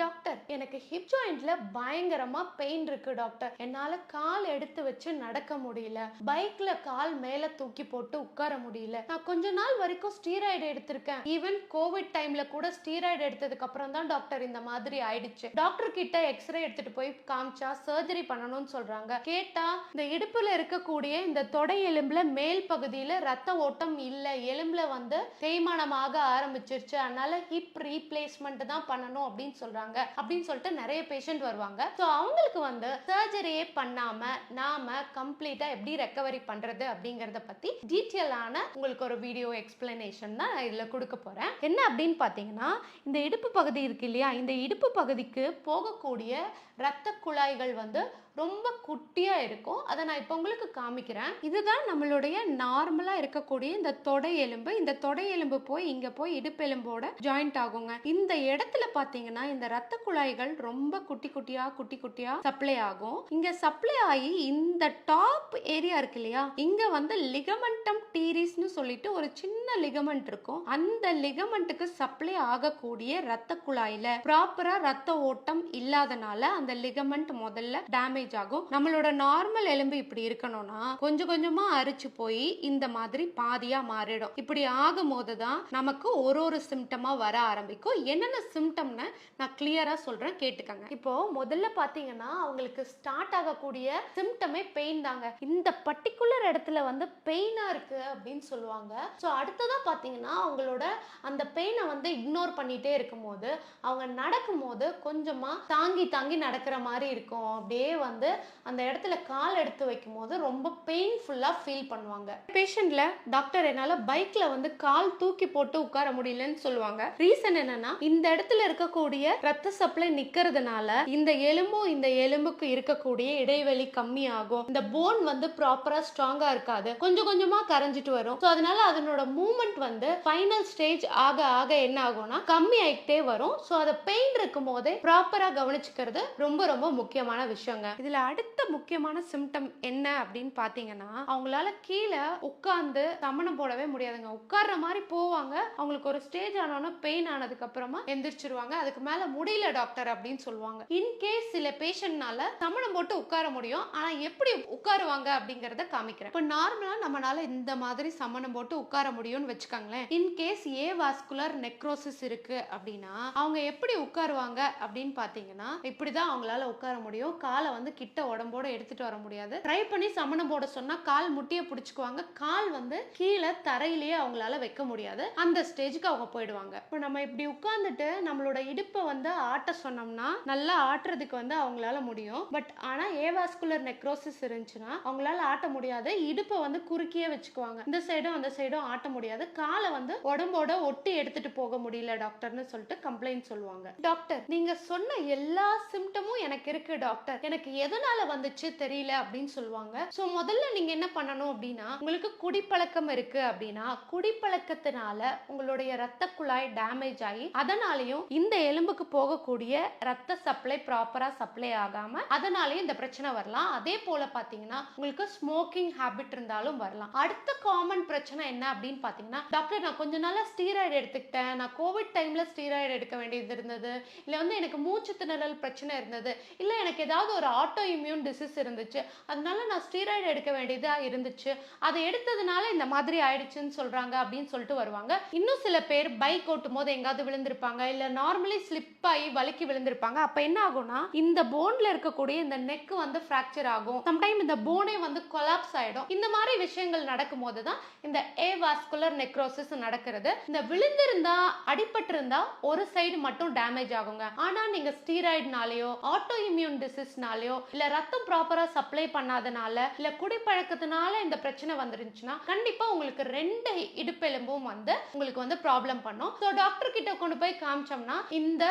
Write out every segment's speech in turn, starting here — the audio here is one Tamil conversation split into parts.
டாக்டர் எனக்கு ஹிப் ஜாயிண்ட்ல பயங்கரமா பெயின் இருக்கு டாக்டர் என்னால கால் எடுத்து வச்சு நடக்க முடியல. பைக்ல கால் மேல தூக்கி போட்டு உட்கார முடியல. நான் கொஞ்ச நாள் வரைக்கும் ஸ்டீராய்டு எடுத்திருக்கேன். ஈவன் கோவிட் டைம்ல கூட ஸ்டீராய்டு எடுத்ததுக்கு அப்புறம் தான் டாக்டர் இந்த மாதிரி ஆயிடுச்சு. டாக்டர் கிட்ட எக்ஸ்ரே எடுத்துட்டு போய் காமிச்சா சர்ஜரி பண்ணணும்னு சொல்றாங்க. கேட்டா இந்த இடுப்புல இருக்கக்கூடிய இந்த தொடை எலும்புல மேல் பகுதியில ரத்த ஓட்டம் இல்ல. எலும்புல வந்து தேய்மானமாக ஆரம்பிச்சிருச்சு. அதனால ஹிப் ரீப்ளேஸ்மெண்ட் தான் பண்ணணும் அப்படின்னு சொல்றாங்க. அப்படின்னு சொல்லிட்டு நிறைய பேஷண்ட் வருவாங்க. ஸோ அவங்களுக்கு வந்து சர்ஜரியே பண்ணாம நாம கம்ப்ளீட்டா எப்படி ரெக்கவரி பண்றது அப்படிங்கறத பத்தி டீட்டெயிலான உங்களுக்கு ஒரு வீடியோ எக்ஸ்பிளனேஷன் தான் நான் இதுல கொடுக்க போறேன். என்ன அப்படின்னு பாத்தீங்கன்னா இந்த இடுப்பு பகுதி இருக்கு இல்லையா? இந்த இடுப்பு பகுதிக்கு போகக்கூடிய இரத்த குழாய்கள் வந்து ரொம்ப குட்டியாக இருக்கும். அதை நான் இப்போ உங்களுக்கு காமிக்கிறேன். இதுதான் நம்மளுடைய நார்மலாக இருக்கக்கூடிய இந்த தொடை எலும்பு. இந்த தொடை எலும்பு போய் இங்கே போய் இடுப்பெலும்போட ஜாயிண்ட் ஆகுங்க. இந்த இடத்துல பார்த்தீங்கன்னா இந்த ரத்த குழாய்கள் ரொம்ப குட்டி குட்டியாக குட்டி குட்டியாக சப்ளை ஆகும். இங்கே சப்ளை ஆகி இந்த டாப் ஏரியா இருக்கு இல்லையா? இங்கே வந்து லிகமெண்டம் டீரிஸ்னு சொல்லிட்டு ஒரு சின்ன லிகமெண்ட் இருக்கும். அந்த லிகமெண்ட்டுக்கு சப்ளை ஆகக்கூடிய ரத்த குழாயில் ப்ராப்பராக ரத்த ஓட்டம் இல்லாதனால அந்த லிகமெண்ட் முதல்ல டேமேஜ் ஆகும். நம்மளோட நார்மல் எலும்பு இப்படி இருக்கணும்னா கொஞ்சம் கொஞ்சமா அரிச்சு போய் இந்த மாதிரி பாதியா மாறிடும். இப்படி ஆகும் போதுதான் நமக்கு ஒரு ஒரு சிம்டமா வர ஆரம்பிக்கும். என்னென்ன சிம்டம்னு நான் கிளியரா சொல்றேன் கேட்டுக்கங்க. இப்போ முதல்ல பாத்தீங்கன்னா அவங்களுக்கு ஸ்டார்ட் ஆகக்கூடிய சிம்டமே பெயின் தாங்க. இந்த பர்டிகுலர் இடத்துல வந்து பெயினா இருக்கு அப்படின்னு சொல்லுவாங்க. ஸோ அடுத்ததா பாத்தீங்கன்னா அவங்களோட அந்த பெயினை வந்து இக்னோர் பண்ணிட்டே இருக்கும்போது அவங்க நடக்கும்போது கொஞ்சமா தாங்கி தாங்கி நடக்கிற மாதிரி இருக்கும். அப்படியே வந்து வந்து அந்த இடத்துல கால் எடுத்து வைக்கும் போது ரொம்ப பெயின்ஃபுல்லாக ஃபீல் பண்ணுவாங்க. பேஷண்ட்ல டாக்டர் என்னால பைக்ல வந்து கால் தூக்கி போட்டு உட்கார முடியலன்னு சொல்லுவாங்க. ரீசன் என்னன்னா இந்த இடத்துல இருக்கக்கூடிய ரத்த சப்ளை நிக்கிறதுனால இந்த எலும்பும் இந்த எலும்புக்கு இருக்கக்கூடிய இடைவெளி கம்மி ஆகும் இந்த போன் வந்து ப்ராப்பரா ஸ்ட்ராங்கா இருக்காது. கொஞ்சம் கொஞ்சமா கரைஞ்சிட்டு வரும். ஸோ அதனால அதனோட மூமெண்ட் வந்து ஃபைனல் ஸ்டேஜ் ஆக ஆக என்ன ஆகும்னா கம்மி ஆகிட்டே வரும். ஸோ அதை பெயின் இருக்கும் போதே ப்ராப்பரா கவனிச்சுக்கிறது ரொம்ப ரொம்ப முக்கியமான விஷயங்க. இதில் அடுத்த முக்கியமான சிம்டம் என்ன அப்படின்னு பார்த்தீங்கன்னா அவங்களால கீழே உட்கார்ந்து சமணம் போடவே முடியாதுங்க. உட்கார்ற மாதிரி போவாங்க. அவங்களுக்கு ஒரு ஸ்டேஜ் ஆனோன்னா பெயின் ஆனதுக்கு அப்புறமா எந்திரிச்சிருவாங்க. அதுக்கு மேல முடியல டாக்டர் அப்படின்னு சொல்லுவாங்க. இன்கேஸ் சில பேஷண்ட்னால சமணம் போட்டு உட்கார முடியும். ஆனா எப்படி உட்காருவாங்க அப்படிங்கறத காமிக்கிறேன். இப்போ நார்மலா நம்மளால இந்த மாதிரி சமணம் போட்டு உட்கார முடியும்னு வச்சுக்கோங்களேன். இன்கேஸ் ஏ வாஸ்குலர் நெக்ரோசிஸ் இருக்கு அப்படின்னா அவங்க எப்படி உட்காருவாங்க அப்படின்னு பாத்தீங்கன்னா இப்படிதான் அவங்களால உட்கார முடியும். காலை வந்து கிட்ட உடம்போட எடுத்துட்டு வர முடியாது. ட்ரை பண்ணி சமணம் போட சொன்னா கால் முட்டியை பிடிச்சுக்குவாங்க. கால் வந்து கீழே தரையிலேயே அவங்களால வைக்க முடியாது. அந்த ஸ்டேஜுக்கு அவங்க போயிடுவாங்க. இப்போ நம்ம இப்படி உட்கார்ந்துட்டு நம்மளோட இடுப்பை வந்து ஆட்ட சொன்னோம்னா நல்லா ஆட்டுறதுக்கு வந்து அவங்களால முடியும். பட் ஆனா ஏவாஸ்குலர் நெக்ரோசிஸ் இருந்துச்சுன்னா அவங்களால ஆட்ட முடியாது. இடுப்பை வந்து குறுக்கியே வச்சுக்குவாங்க. இந்த சைடும் அந்த சைடும் ஆட்ட முடியாது. காலை வந்து உடம்போட ஒட்டி எடுத்துட்டு போக முடியல டாக்டர்னு சொல்லிட்டு கம்ப்ளைண்ட் சொல்லுவாங்க. டாக்டர் நீங்க சொன்ன எல்லா சிம்டமும் எனக்கு இருக்கு டாக்டர் எனக்கு எதனால வந்துச்சு தெரியல அப்படின்னு சொல்லுவாங்க. ஸோ முதல்ல நீங்க என்ன பண்ணணும் அப்படின்னா உங்களுக்கு குடிப்பழக்கம் இருக்கு அப்படின்னா குடிப்பழக்கத்தினால உங்களுடைய ரத்த குழாய் டேமேஜ் ஆகி அதனாலையும் இந்த எலும்புக்கு போகக்கூடிய ரத்த சப்ளை ப்ராப்பரா சப்ளை ஆகாம அதனாலயும் இந்த பிரச்சனை வரலாம். அதே போல பாத்தீங்கன்னா உங்களுக்கு ஸ்மோக்கிங் ஹேபிட் இருந்தாலும் வரலாம். அடுத்த காமன் பிரச்சனை என்ன அப்படின்னு பாத்தீங்கன்னா டாக்டர் நான் கொஞ்ச நாளா ஸ்டீராய்டு எடுத்துக்கிட்டேன். நான் கோவிட் டைம்ல ஸ்டீராய்டு எடுக்க வேண்டியது இருந்தது. இல்ல வந்து எனக்கு மூச்சு திணறல் பிரச்சனை இருந்தது. இல்ல எனக்கு ஏதாவது ஒரு ஆட்டோ இம்யூன் டிசீஸ் இருந்துச்சு. அதனால நான் ஸ்டீராய்டு எடுக்க வேண்டியதாக இருந்துச்சு. அதை எடுத்ததுனால இந்த மாதிரி ஆயிடுச்சுன்னு சொல்கிறாங்க அப்படின்னு சொல்லிட்டு வருவாங்க. இன்னும் சில பேர் பைக் ஓட்டும் போது எங்காவது விழுந்திருப்பாங்க. இல்லை நார்மலி ஸ்லிப் ஆகி வலிக்கு விழுந்திருப்பாங்க. அப்போ என்ன ஆகும்னா இந்த போன்ல இருக்கக்கூடிய இந்த நெக் வந்து ஃப்ராக்சர் ஆகும். சம்டைம் இந்த போனே வந்து கொலாப்ஸ் ஆகிடும் இந்த மாதிரி விஷயங்கள் நடக்கும் போது தான் இந்த ஏ வாஸ்குலர் நெக்ரோசிஸ் நடக்கிறது. இந்த விழுந்திருந்தா அடிபட்டிருந்தா ஒரு சைடு மட்டும் டேமேஜ் ஆகுங்க. ஆனால் நீங்கள் ஸ்டீராய்டுனாலேயோ ஆட்டோ இம்யூன் டிசீஸ்னாலேயோ இல்ல ரத்தம் ப்ராப்பரா சப்ளை பண்ணாதனால இல்ல குடிப்பழக்கத்தினால இந்த பிரச்சனை வந்துருந்துச்சுன்னா கண்டிப்பா உங்களுக்கு ரெண்டு இடுப்பெலும்பும் வந்து உங்களுக்கு வந்து ப்ராப்ளம் பண்ணும். ஸோ டாக்டர் கிட்ட கொண்டு போய் காமிச்சோம்னா இந்த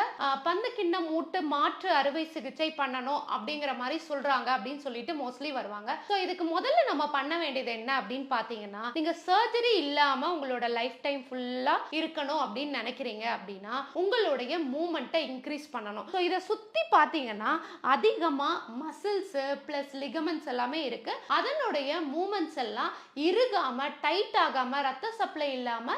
பந்து கிண்ணம் மூட்டு மாற்று அறுவை சிகிச்சை பண்ணணும் அப்படிங்கிற மாதிரி சொல்றாங்க அப்படின்னு சொல்லிட்டு மோஸ்ட்லி வருவாங்க. ஸோ இதுக்கு முதல்ல நம்ம பண்ண வேண்டியது என்ன அப்படின்னு பாத்தீங்கன்னா நீங்க சர்ஜரி இல்லாம உங்களோட லைஃப் டைம் ஃபுல்லா இருக்கணும் அப்படின்னு நினைக்கிறீங்க அப்படின்னா உங்களுடைய மூமெண்ட்டை இன்க்ரீஸ் பண்ணணும். ஸோ இதை சுத்தி பாத்தீங்கன்னா அதிகமா மசில்ஸ் பிளஸ் லிகமெண்ட்ஸ் எல்லாமே இருக்கு. அதனுடைய மூமெண்ட்ஸ் எல்லாம் இறுகாமல் டைட் ஆகாம ரத்த சப்ளை இல்லாம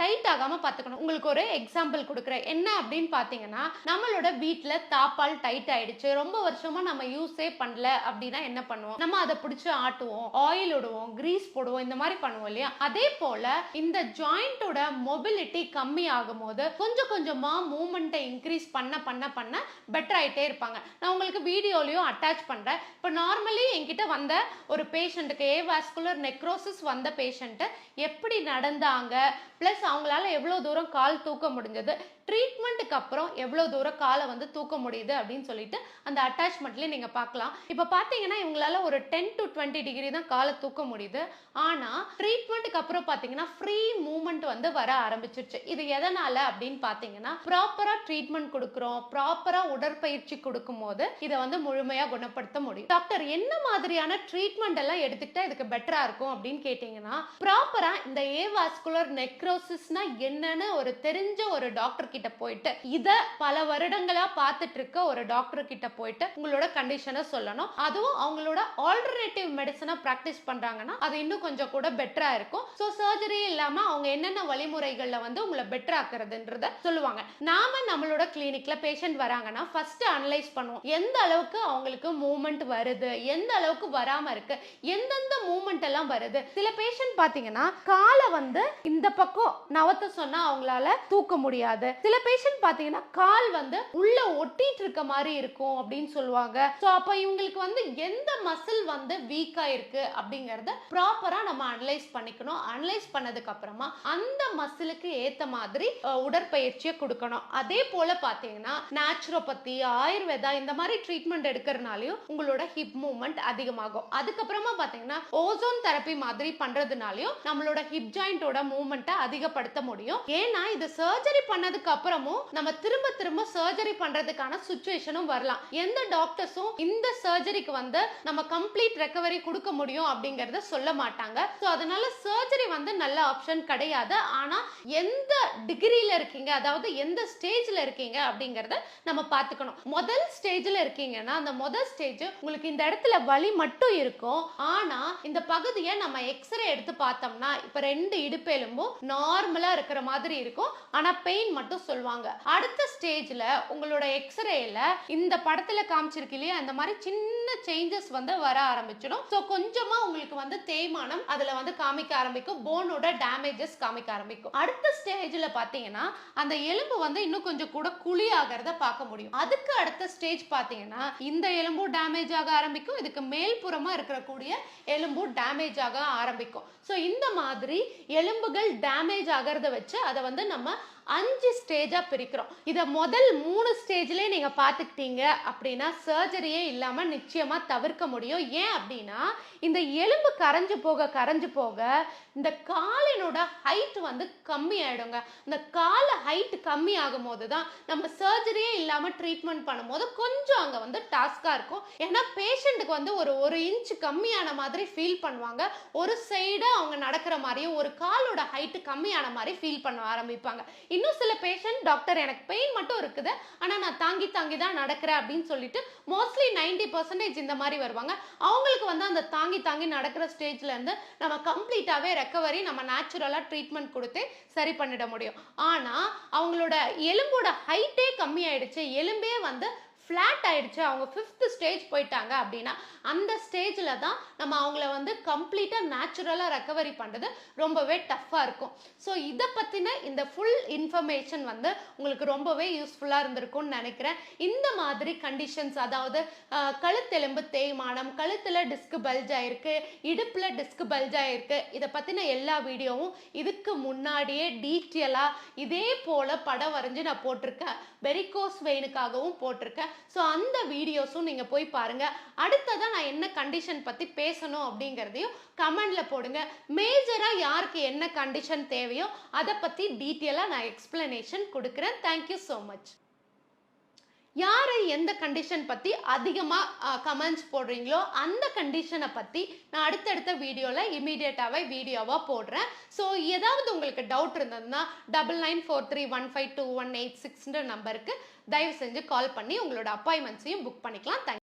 டைட் ஆகாம பார்த்துக்கணும். உங்களுக்கு ஒரு எக்ஸாம்பிள் கொடுக்குறேன். என்ன அப்படின்னு பார்த்தீங்கன்னா நம்மளோட வீட்டில் தாப்பால் டைட் ஆயிடுச்சு. ரொம்ப வருஷமா நம்ம யூஸே பண்ணல அப்படின்னா என்ன பண்ணுவோம்? நம்ம அதை பிடிச்சி ஆட்டுவோம் ஆயில் விடுவோம் கிரீஸ் போடுவோம் இந்த மாதிரி பண்ணுவோம் இல்லையா? அதே போல இந்த ஜாயிண்டோட மொபிலிட்டி கம்மி ஆகும் போது கொஞ்சம் கொஞ்சமா மூமெண்ட்டை இன்க்ரீஸ் பண்ண பண்ண பண்ண பெட்டர் ஆயிட்டே இருப்பாங்க. நான் உங்களுக்கு வீடியோலையும் அட்டாச் பண்ணுறேன் இப்போ நார்மலி என்கிட்ட வந்த ஒரு பேஷண்ட்டுக்கு ஏவாஸ்குலர் நெக்ரோசிஸ் வந்த பேஷண்ட்டு எப்படி நடந்தாங்க? ப்ளஸ் அவங்களால எவ்வளோ தூரம் கால் தூக்க முடிஞ்சது? ட்ரீட்மெண்ட்டுக்கு அப்புறம் எவ்வளோ தூரம் காலை வந்து தூக்க முடியுது அப்படின்னு சொல்லிட்டு அந்த அட்டாச்மெண்ட்லேயே நீங்கள் பார்க்கலாம். இப்போ பார்த்தீங்கன்னா இவங்களால ஒரு டென் டு டுவெண்ட்டி டிகிரி தான் காலை தூக்க முடியுது. ஆனால் ட்ரீட்மெண்ட்டுக்கு அப்புறம் பார்த்தீங்கன்னா ஃப்ரீ மூமெண்ட் வந்து வர ஆரம்பிச்சிருச்சு. இது எதனால அப்படின்னு பார்த்தீங்கன்னா ப்ராப்பராக ட்ரீட்மெண்ட் கொடுக்குறோம் ப்ராப்பராக உடற்பயிற்சி கொடுக்கும் போது இதை வந்து முழுமையாக குணப்படுத்த முடியும். டாக்டர் என்ன மாதிரியான ட்ரீட்மெண்ட் எல்லாம் எடுத்துக்கிட்டா இதுக்கு பெட்டராக இருக்கும் அப்படின்னு கேட்டிங்கன்னா ப்ராப்பராக இந்த ஏவாஸ்குலர் நெக்ரோசிஸ்னா என்னன்னு ஒரு தெரிஞ்ச ஒரு டாக்டர் கிட்ட போயிட்டு இத பல வருடங்களா பார்த்துட்டு இருக்க ஒரு டாக்டர் கிட்ட போயிட்டு உங்களோட கண்டிஷனை சொல்லணும். அதுவும் அவங்களோட ஆல்டர்னேட்டிவ் மெடிசனை ப்ராக்டிஸ் பண்றாங்கன்னா அது இன்னும் கொஞ்சம் கூட பெட்டரா இருக்கும். ஸோ சர்ஜரி இல்லாம அவங்க என்னென்ன வழிமுறைகள்ல வந்து உங்களை பெட்டர் ஆக்குறதுன்றத சொல்லுவாங்க. நாம நம்மளோட கிளினிக்ல பேஷண்ட் வராங்கன்னா ஃபர்ஸ்ட் அனலைஸ் பண்ணுவோம். எந்த அளவுக்கு அவங்களுக்கு மூமெண்ட் வருது எந்த அளவுக்கு வராம இருக்கு எந்தெந்த மூமெண்ட் எல்லாம் வருது. சில பேஷண்ட் பாத்தீங்கன்னா காலை வந்து இந்த பக்கம் நவத்த சொன்னா அவங்களால தூக்க முடியாது. சில பேஷண்ட் பாத்தீங்கன்னா கால் வந்து உள்ள ஒட்டிட்டு இருக்க மாதிரி இருக்கும் அப்படின்னு சொல்லுவாங்க. ஸோ அப்போ இவங்களுக்கு வந்து எந்த மசில் வந்து வீக்காக இருக்கு அப்படிங்கிறத ப்ராப்பராக நம்ம அனலைஸ் பண்ணிக்கணும். அனலைஸ் பண்ணதுக்கு அப்புறமா அந்த மசிலுக்கு ஏற்ற மாதிரி உடற்பயிற்சியை கொடுக்கணும். அதே போல பார்த்தீங்கன்னா நேச்சுரோபதி ஆயுர்வேதா இந்த மாதிரி ட்ரீட்மெண்ட் எடுக்கிறதுனாலையும் உங்களோட ஹிப் மூவ்மெண்ட் அதிகமாகும். அதுக்கப்புறமா பார்த்தீங்கன்னா ஓசோன் தெரப்பி மாதிரி பண்ணுறதுனாலையும் நம்மளோட ஹிப் ஜாயிண்டோட மூவ்மெண்ட்டை அதிகப்படுத்த முடியும். ஏன்னா இது சர்ஜரி பண்ணதுக்கு அப்புறமும் நம்ம திரும்ப திரும்ப சர்ஜரி பண்றதுக்கான சுச்சுவேஷனும் வரலாம். எந்த டாக்டர்ஸும் இந்த சர்ஜரிக்கு வந்து நம்ம கம்ப்ளீட் ரெக்கவரி கொடுக்க முடியும் அப்படிங்கறத சொல்ல மாட்டாங்க. ஸோ அதனால சர்ஜரி வந்து நல்ல ஆப்ஷன் கிடையாது. ஆனா எந்த டிகிரியில இருக்கீங்க அதாவது எந்த ஸ்டேஜ்ல இருக்கீங்க அப்படிங்கறத நம்ம பார்த்துக்கணும். முதல் ஸ்டேஜ்ல இருக்கீங்கன்னா அந்த முதல் ஸ்டேஜ் உங்களுக்கு இந்த இடத்துல வலி மட்டும் இருக்கும். ஆனா இந்த பகுதியை நம்ம எக்ஸ்ரே எடுத்து பார்த்தோம்னா இப்ப ரெண்டு இடுப்பு எலும்பும் நார்மலா இருக்கிற மாதிரி இருக்கும். ஆனா பெயின் மட்டும் சொல்லுவாங்க. அடுத்த ஸ்டேஜ்ல உங்களோட எக்ஸ்ரேல இந்த படத்துல காமிச்சிருக்கு இல்லையா? அந்த மாதிரி சின்ன சேஞ்சஸ் வந்து வர ஆரம்பிச்சிடும். ஸோ கொஞ்சமா உங்களுக்கு வந்து தேய்மானம் அதுல வந்து காமிக்க ஆரம்பிக்கும். போனோட டேமேஜஸ் காமிக்க ஆரம்பிக்கும். அடுத்த ஸ்டேஜ்ல பாத்தீங்கன்னா அந்த எலும்பு வந்து இன்னும் கொஞ்சம் கூட குழி ஆகிறத பார்க்க முடியும். அதுக்கு அடுத்த ஸ்டேஜ் பாத்தீங்கன்னா இந்த எலும்பும் டேமேஜ் ஆக ஆரம்பிக்கும். இதுக்கு மேல்புறமா இருக்கக்கூடிய எலும்பும் டேமேஜ் ஆக ஆரம்பிக்கும். ஸோ இந்த மாதிரி எலும்புகள் டேமேஜ் ஆகிறத வச்சு அதை வந்து நம்ம அஞ்சு ஸ்டேஜாக பிரிக்கிறோம். இதை முதல் மூணு ஸ்டேஜ்லேயே நீங்கள் பார்த்துக்கிட்டீங்க அப்படின்னா சர்ஜரியே இல்லாமல் நிச்சயமாக தவிர்க்க முடியும். ஏன் அப்படின்னா இந்த எலும்பு கரைஞ்சு போக கரைஞ்சு போக இந்த காலினோட ஹைட் வந்து கம்மி ஆயிடுங்க இந்த கால ஹைட் கம்மி ஆகும் போது தான் நம்ம சர்ஜரியே இல்லாமல் ட்ரீட்மெண்ட் பண்ணும்போது கொஞ்சம் அங்கே வந்து டாஸ்காக இருக்கும். ஏன்னா பேஷண்ட்டுக்கு வந்து ஒரு ஒரு இன்ச் கம்மியான மாதிரி ஃபீல் பண்ணுவாங்க. ஒரு சைடு அவங்க நடக்கிற மாதிரியும் ஒரு காலோட ஹைட் கம்மியான மாதிரி ஃபீல் பண்ண ஆரம்பிப்பாங்க. இன்னும் சில பேஷண்ட் டாக்டர் எனக்கு பெயின் மட்டும் இருக்குது. ஆனால் நான் தாங்கி தாங்கி தான் நடக்கிறேன் அப்படின்னு சொல்லிட்டு மோஸ்ட்லி நைன்டி பர்சன்டேஜ் இந்த மாதிரி வருவாங்க. அவங்களுக்கு வந்து அந்த தாங்கி தாங்கி நடக்கிற ஸ்டேஜ்லேருந்து நம்ம கம்ப்ளீட்டாகவே ரெக்கவரி நம்ம நேச்சுரலாக ட்ரீட்மெண்ட் கொடுத்து சரி பண்ணிட முடியும். ஆனால் அவங்களோட எலும்போட ஹைட்டே கம்மியாயிடுச்சு. எலும்பே வந்து ஃப்ளாட் ஆயிடுச்சு. அவங்க ஃபிஃப்த் ஸ்டேஜ் போயிட்டாங்க அப்படின்னா அந்த ஸ்டேஜில் தான் நம்ம அவங்கள வந்து கம்ப்ளீட்டாக நேச்சுரலாக ரெக்கவரி பண்ணுறது ரொம்பவே டஃப்பாக இருக்கும். ஸோ இதை பற்றின இந்த ஃபுல் இன்ஃபர்மேஷன் வந்து உங்களுக்கு ரொம்பவே யூஸ்ஃபுல்லாக இருந்திருக்கும்னு நினைக்கிறேன். இந்த மாதிரி கண்டிஷன்ஸ் அதாவது கழுத்தெலும்பு தேய்மானம் கழுத்தில் டிஸ்க் பல்ஜ் ஆயிருக்கு இடுப்பில் டிஸ்க் பல்ஜ் ஆயிருக்கு இதை பற்றின எல்லா வீடியோவும் இதுக்கு முன்னாடியே டீட்டெயிலாக இதே போல் படம் வரைஞ்சி நான் போட்டிருக்கேன். வெரிகோஸ் வெயினுக்காகவும் போட்டிருக்கேன். ஸோ அந்த வீடியோஸும் நீங்கள் போய் பாருங்கள் அடுத்ததாக நான் என்ன கண்டிஷன் பற்றி பேசணும் அப்படிங்கிறதையும் கமெண்ட்ல போடுங்க. மேஜராக யாருக்கு என்ன கண்டிஷன் தேவையோ அதை பற்றி டீட்டெயிலாக நான் எக்ஸ்பிளனேஷன் கொடுக்குறேன். தேங்க்யூ ஸோ மச் யாரை எந்த கண்டிஷன் பற்றி அதிகமாக கமெண்ட்ஸ் போடுறீங்களோ அந்த கண்டிஷனை பற்றி நான் அடுத்தடுத்த வீடியோவில் இமீடியட்டாகவே வீடியோவாக போடுறேன். ஸோ ஏதாவது உங்களுக்கு டவுட் இருந்ததுன்னா double nine four three one five two one eight சிக்ஸ்ன்ற நம்பருக்கு தயவு செஞ்சு கால் பண்ணி உங்களோட அப்பாயின்மெண்ட்ஸையும் புக் பண்ணிக்கலாம். தேங்க்